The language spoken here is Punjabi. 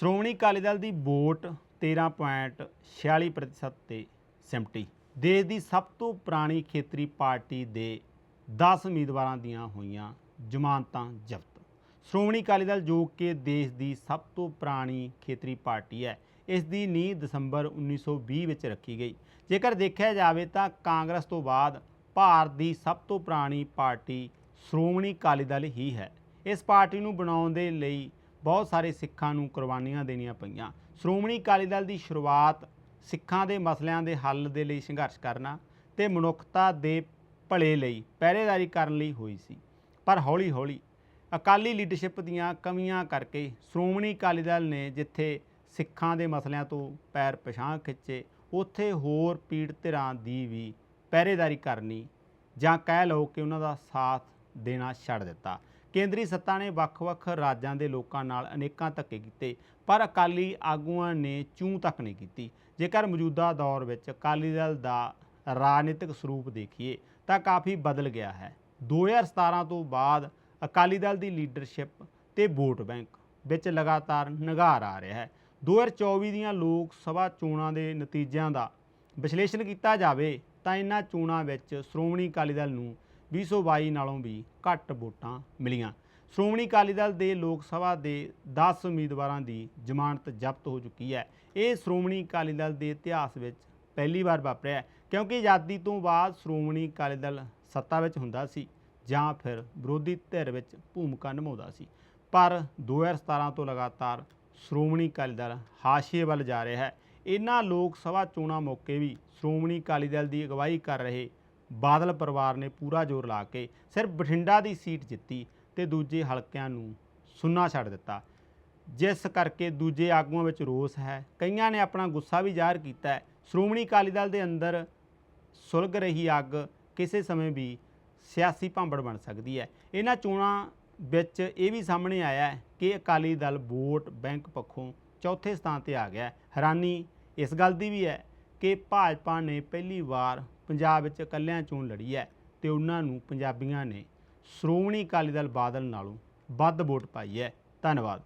ਸ਼੍ਰੋਮਣੀ ਅਕਾਲੀ ਦਲ ਦੀ ਵੋਟ 13.46% ਤੇ ਸਿਮਟੀ। ਦੇਸ਼ ਦੀ ਸਭ ਤੋਂ ਪੁਰਾਣੀ ਖੇਤਰੀ ਪਾਰਟੀ ਦੇ 10 ਉਮੀਦਵਾਰਾਂ ਦੀਆਂ ਹੋਈਆਂ ਜ਼ਮਾਨਤਾਂ ਜ਼ਬਤ। ਸ਼੍ਰੋਮਣੀ ਅਕਾਲੀ ਦਲ ਜੋ ਕਿ ਦੇਸ਼ ਦੀ ਸਭ ਤੋਂ ਪੁਰਾਣੀ ਖੇਤਰੀ ਪਾਰਟੀ ਹੈ, ਇਸ ਦੀ ਨੀਂਹ ਦਸੰਬਰ 1920 ਵਿੱਚ ਰੱਖੀ ਗਈ। ਜੇਕਰ ਦੇਖਿਆ ਜਾਵੇ ਤਾਂ ਕਾਂਗਰਸ ਤੋਂ ਬਾਅਦ ਭਾਰਤ ਦੀ ਸਭ ਤੋਂ ਪੁਰਾਣੀ ਪਾਰਟੀ ਸ਼੍ਰੋਮਣੀ ਅਕਾਲੀ ਦਲ ਹੀ ਹੈ। ਇਸ ਪਾਰਟੀ ਨੂੰ ਬਣਾਉਣ ਦੇ ਲਈ ਬਹੁਤ ਸਾਰੇ ਸਿੱਖਾਂ ਨੂੰ ਕੁਰਬਾਨੀਆਂ ਦੇਣੀਆਂ ਪਈਆਂ। ਸ਼੍ਰੋਮਣੀ ਅਕਾਲੀ ਦਲ ਦੀ ਸ਼ੁਰੂਆਤ ਸਿੱਖਾਂ ਦੇ ਮਸਲਿਆਂ ਦੇ ਹੱਲ ਦੇ ਲਈ ਸੰਘਰਸ਼ ਕਰਨਾ ਤੇ ਮਨੁੱਖਤਾ ਦੇ ਭਲੇ ਲਈ ਪਹਿਰੇਦਾਰੀ ਕਰਨ ਲਈ ਹੋਈ ਸੀ। ਪਰ ਹੌਲੀ-ਹੌਲੀ ਅਕਾਲੀ ਲੀਡਰਸ਼ਿਪ ਦੀਆਂ ਕਮੀਆਂ ਕਰਕੇ ਸ਼੍ਰੋਮਣੀ ਅਕਾਲੀ ਦਲ ਨੇ ਜਿੱਥੇ ਸਿੱਖਾਂ ਦੇ ਮਸਲਿਆਂ ਤੋਂ ਪੈਰ ਪਛਾਂ ਖਿੱਚੇ, ਉੱਥੇ ਹੋਰ ਪੀੜ ਧਿਰਾਂ ਦੀ ਵੀ ਪਹਿਰੇਦਾਰੀ ਕਰਨੀ ਜਾਂ ਕਹਿ ਲਓ ਕਿ ਉਹਨਾਂ ਦਾ ਸਾਥ ਦੇਣਾ ਛੱਡ ਦਿੱਤਾ। ਕੇਂਦਰੀ ਸੱਤਾ ਨੇ ਵੱਖ-ਵੱਖ ਰਾਜਾਂ ਦੇ ਲੋਕਾਂ ਨਾਲ ਅਨੇਕਾਂ ਧੱਕੇ ਕੀਤੇ, ਪਰ ਅਕਾਲੀ ਆਗੂਆਂ ਨੇ ਚੂੰ ਤੱਕ ਨਹੀਂ ਕੀਤੀ। ਜੇਕਰ ਮੌਜੂਦਾ ਦੌਰ ਵਿੱਚ ਅਕਾਲੀ ਦਲ ਦਾ ਰਾਜਨੀਤਿਕ ਸਰੂਪ ਦੇਖੀਏ, ਤਾਂ ਕਾਫੀ ਬਦਲ ਗਿਆ ਹੈ। 2017 ਤੋਂ ਬਾਅਦ ਅਕਾਲੀ ਦਲ ਦੀ ਲੀਡਰਸ਼ਿਪ ਤੇ ਵੋਟ ਬੈਂਕ ਵਿੱਚ ਲਗਾਤਾਰ ਨਿਗਾਰ ਆ ਰਿਹਾ ਹੈ। 2024 ਦੀਆਂ ਲੋਕ ਸਭਾ ਚੋਣਾਂ ਦੇ ਨਤੀਜਿਆਂ ਦਾ ਵਿਸ਼ਲੇਸ਼ਣ ਕੀਤਾ ਜਾਵੇ, ਤਾਂ ਇਹਨਾਂ ਚੋਣਾਂ ਵਿੱਚ ਸ਼੍ਰੋਮਣੀ ਅਕਾਲੀ ਦਲ ਨੂੰ 2022 ਨਾਲੋਂ ਵੀ ਘੱਟ ਵੋਟਾਂ ਮਿਲੀਆਂ। ਸ਼੍ਰੋਮਣੀ ਅਕਾਲੀ ਦਲ ਦੇ ਲੋਕ ਸਭਾ ਦੇ 10 ਉਮੀਦਵਾਰਾਂ ਦੀ ਜ਼ਮਾਨਤ ਜ਼ਬਤ ਹੋ ਚੁੱਕੀ ਹੈ। ਇਹ ਸ਼੍ਰੋਮਣੀ ਅਕਾਲੀ ਦਲ ਦੇ ਇਤਿਹਾਸ ਵਿੱਚ ਪਹਿਲੀ ਵਾਰ ਵਾਪਰਿਆ ਹੈ, ਕਿਉਂਕਿ ਆਜ਼ਾਦੀ ਤੋਂ ਬਾਅਦ ਸ਼੍ਰੋਮਣੀ ਅਕਾਲੀ ਦਲ ਸੱਤਾ ਵਿੱਚ ਹੁੰਦਾ ਸੀ ਜਾਂ ਫਿਰ ਵਿਰੋਧੀ ਧਿਰ ਵਿੱਚ ਭੂਮਿਕਾ ਨਿਭਾਉਂਦਾ ਸੀ। ਪਰ 2017 ਤੋਂ ਲਗਾਤਾਰ ਸ਼੍ਰੋਮਣੀ ਅਕਾਲੀ ਦਲ ਹਾਸ਼ੀਏ ਵੱਲ ਜਾ ਰਿਹਾ ਹੈ। ਇਹਨਾਂ ਲੋਕ ਸਭਾ ਚੋਣਾਂ ਮੌਕੇ ਵੀ ਸ਼੍ਰੋਮਣੀ ਅਕਾਲੀ ਦਲ ਦੀ ਅਗਵਾਈ ਕਰ ਰਹੇ ਬਾਦਲ ਪਰਿਵਾਰ ਨੇ ਪੂਰਾ ਜ਼ੋਰ ਲਾ ਕੇ ਸਿਰਫ ਬਠਿੰਡਾ ਦੀ ਸੀਟ ਜਿੱਤੀ ਤੇ ਦੂਜੇ ਹਲਕਿਆਂ ਨੂੰ ਸੁੰਨਾ ਛੱਡ ਦਿੱਤਾ। ਜਿਸ ਕਰਕੇ ਦੂਜੇ ਆਗੂਆਂ ਵਿੱਚ ਰੋਸ ਹੈ। ਕਈਆਂ ਨੇ ਆਪਣਾ ਗੁੱਸਾ ਵੀ ਜ਼ਾਹਰ ਕੀਤਾ ਹੈ। ਸ਼੍ਰੋਮਣੀ ਅਕਾਲੀ ਦਲ ਦੇ ਅੰਦਰ ਸੁਲਗ ਰਹੀ ਅੱਗ ਕਿਸੇ ਸਮੇਂ ਵੀ ਸਿਆਸੀ ਭਾਂਬੜ ਬਣ ਸਕਦੀ ਹੈ। ਇਹਨਾਂ ਚੋਣਾਂ ਵਿੱਚ ਇਹ ਵੀ ਸਾਹਮਣੇ ਆਇਆ ਹੈ ਕਿ ਅਕਾਲੀ ਦਲ ਵੋਟ ਬੈਂਕ ਪੱਖੋਂ ਚੌਥੇ ਸਥਾਨ ਤੇ ਆ ਗਿਆ ਹੈਰਾਨੀ ਇਸ ਗੱਲ ਦੀ ਵੀ ਹੈ ਕਿ ਭਾਜਪਾ ਨੇ ਪਹਿਲੀ ਵਾਰ ਪੰਜਾਬ ਵਿੱਚ ਇਕੱਲਿਆਂ ਚੋਣ ਲੜੀ ਹੈ ਤੇ ਉਹਨਾਂ ਨੂੰ ਪੰਜਾਬੀਆਂ ਨੇ ਸ਼੍ਰੋਮਣੀ ਅਕਾਲੀ ਦਲ ਬਾਦਲ ਨਾਲੋਂ ਵੱਧ ਵੋਟ ਪਾਈ ਹੈ। ਧੰਨਵਾਦ।